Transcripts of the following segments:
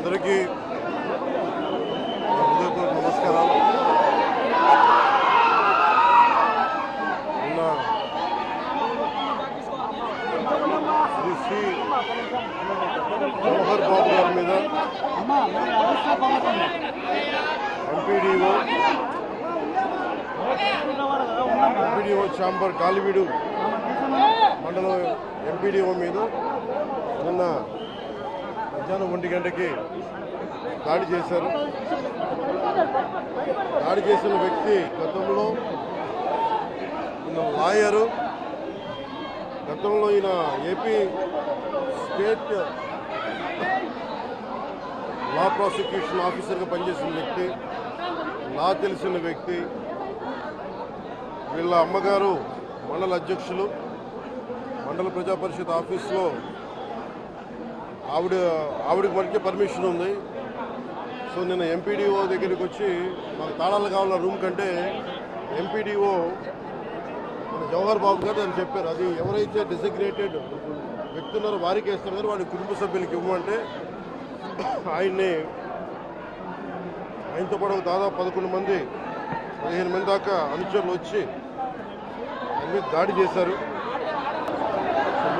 అందరికీ హృదయపూర్వక నమస్కారాలు. నిన్న శ్రీ శ్రీ జవహర్ బాబు గారి మీద ఎంపీడీఓ ఎంపీడీఓ ఛాంబర్ గాలివీడు మండలం ఎంపీడీఓ మీద నిన్న మధ్యాహ్నం ఒంటి గంటకి దాడి చేశారు. దాడి చేసిన వ్యక్తి గతంలో లాయరు గతంలో ఈయన ఏపీ స్టేట్ లా ప్రాసిక్యూషన్ ఆఫీసర్గా పనిచేసిన వ్యక్తి లా తెలిసిన వ్యక్తి వీళ్ళ అమ్మగారు మండల అధ్యక్షులు మండల ప్రజా పరిషత్ ఆఫీస్లో ఆవిడ ఆవిడకి మనకి పర్మిషన్ ఉంది. సో నేను ఎంపీడీఓ దగ్గరికి వచ్చి మాకు తాళాలు కావాల రూమ్ కంటే ఎంపీడీఓ మన జవహర్ బాబు గారు అని చెప్పారు. అది ఎవరైతే డిసిగ్నేటెడ్ వ్యక్తి ఉన్నారో వారికి వేస్తారు వాడి కుటుంబ సభ్యులకి ఇవ్వమంటే ఆయన్ని ఆయనతో పాటు దాదాపు పదకొండు మంది పదిహేను మంది దాకా అనుచరులు వచ్చి ఆయన మీద దాడి చేశారు.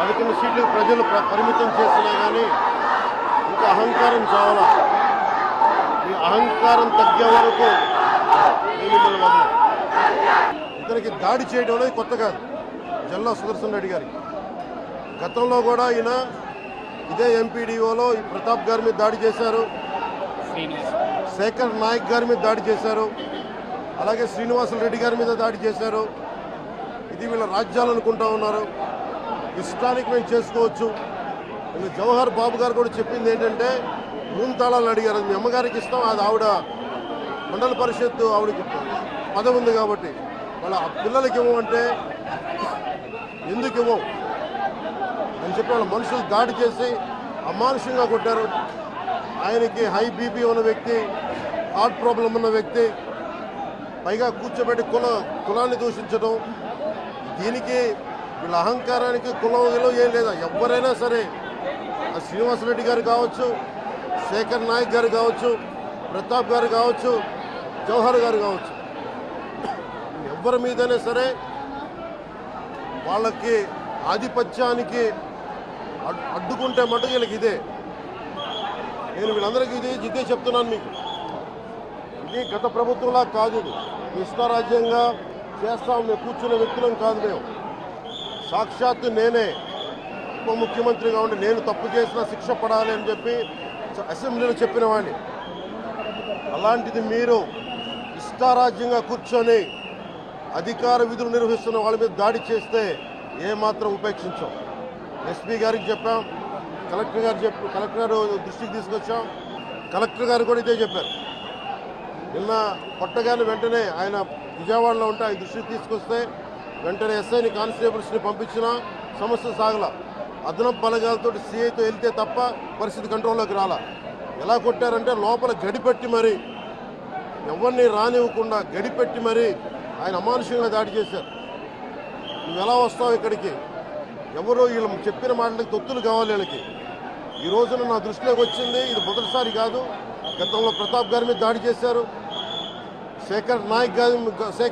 పదకొండు సీట్లకు ప్రజలు ప్ర- పరిమితం చేసినా కానీ ఇంకా అహంకారం చావాలా. ఈ అహంకారం తగ్గే వరకు మిమ్మల్ని. ఇతనికి దాడి చేయడం అనేది కొత్త కాదు. జల్లా సుదర్శన్ రెడ్డి గారికి గతంలో కూడా ఈయన ఇదే ఎంపీడీఓలో ఈ ప్రతాప్ గారి మీద దాడి చేశారు. శేఖర్ నాయక్ గారి మీద దాడి చేశారు. అలాగే శ్రీనివాసులు రెడ్డి గారి మీద దాడి చేశారు. ఇది వీళ్ళ రాజ్యాలు అనుకుంటా ఉన్నారు. ఇష్టానికి మేము చేసుకోవచ్చు. నిన్న జవహర్ బాబు గారు కూడా చెప్పింది ఏంటంటే మూడు తాళాలు అడిగారు మీ అమ్మగారికి ఇష్టం అది ఆవిడ మండల పరిషత్తు ఆవిడకి పదవి ఉంది కాబట్టి వాళ్ళ పిల్లలకి ఇవ్వమంటే ఎందుకు ఇవ్వం? అని చెప్పి వాళ్ళ మనుషులు దాడి చేసి అమానుషంగా కొట్టారు. ఆయనకి హై బీపీ ఉన్న వ్యక్తి హార్ట్ ప్రాబ్లం ఉన్న వ్యక్తి పైగా కూర్చోబెట్టి కుల కులాన్ని దూషించడం దీనికి వీళ్ళ అహంకారానికి కులం విలువ ఏం లేదా. ఎవరైనా సరే ఆ శ్రీనివాసరెడ్డి గారు కావచ్చు శేఖర్ నాయక్ గారు కావచ్చు ప్రతాప్ గారు కావచ్చు జవహర్ గారు కావచ్చు ఎవరి మీదైనా సరే వాళ్ళకి ఆధిపత్యానికి అడ్డుకుంటే మటుకు వీళ్ళకి ఇదే. నేను వీళ్ళందరికీ ఇది ఇదే చెప్తున్నాను మీకు. ఇది గత ప్రభుత్వంలా కాదు ఇది. ఇష్టారాజ్యంగా చేస్తాం మేము కూర్చున్న వ్యక్తులం కాదు మేము. సాక్షాత్తు నేనే ఉప ముఖ్యమంత్రిగా ఉండి నేను తప్పు చేసిన శిక్ష పడాలి అని చెప్పి అసెంబ్లీలో చెప్పిన వాడిని. అలాంటిది మీరు ఇష్టారాజ్యంగా కూర్చొని అధికార విధులు నిర్వహిస్తున్న వాళ్ళ మీద దాడి చేస్తే ఏమాత్రం ఉపేక్షించాం. ఎస్పీ గారికి చెప్పాం కలెక్టర్ గారు చెప్పి కలెక్టర్ గారు దృష్టికి తీసుకొచ్చాం కలెక్టర్ గారు కూడా ఇదే చెప్పారు. నిన్న కొట్టగానే వెంటనే ఆయన విజయవాడలో ఉంటే ఆయన దృష్టికి తీసుకొస్తే వెంటనే ఎస్ఐని కానిస్టేబుల్స్ని పంపించినా సమస్య సాగల. అదనపు బలగాలతో సీఐతో వెళ్తే తప్ప పరిస్థితి కంట్రోల్లోకి రాలా. ఎలా కొట్టారంటే లోపల గడిపెట్టి మరి ఎవరిని రానివ్వకుండా గడిపెట్టి మరి ఆయన అమానుషంగా దాడి చేశారు. నువ్వు ఎలా వస్తావు ఇక్కడికి? ఎవరో వీళ్ళు చెప్పిన మాటలకు తొత్తులు కావాలి వీళ్ళకి. ఈ రోజున నా దృష్టిలోకి వచ్చింది ఇది మొదటిసారి కాదు. గతంలో ప్రతాప్ గారి మీద దాడి చేశారు. శేఖర్ నాయక్ గారి శేఖర్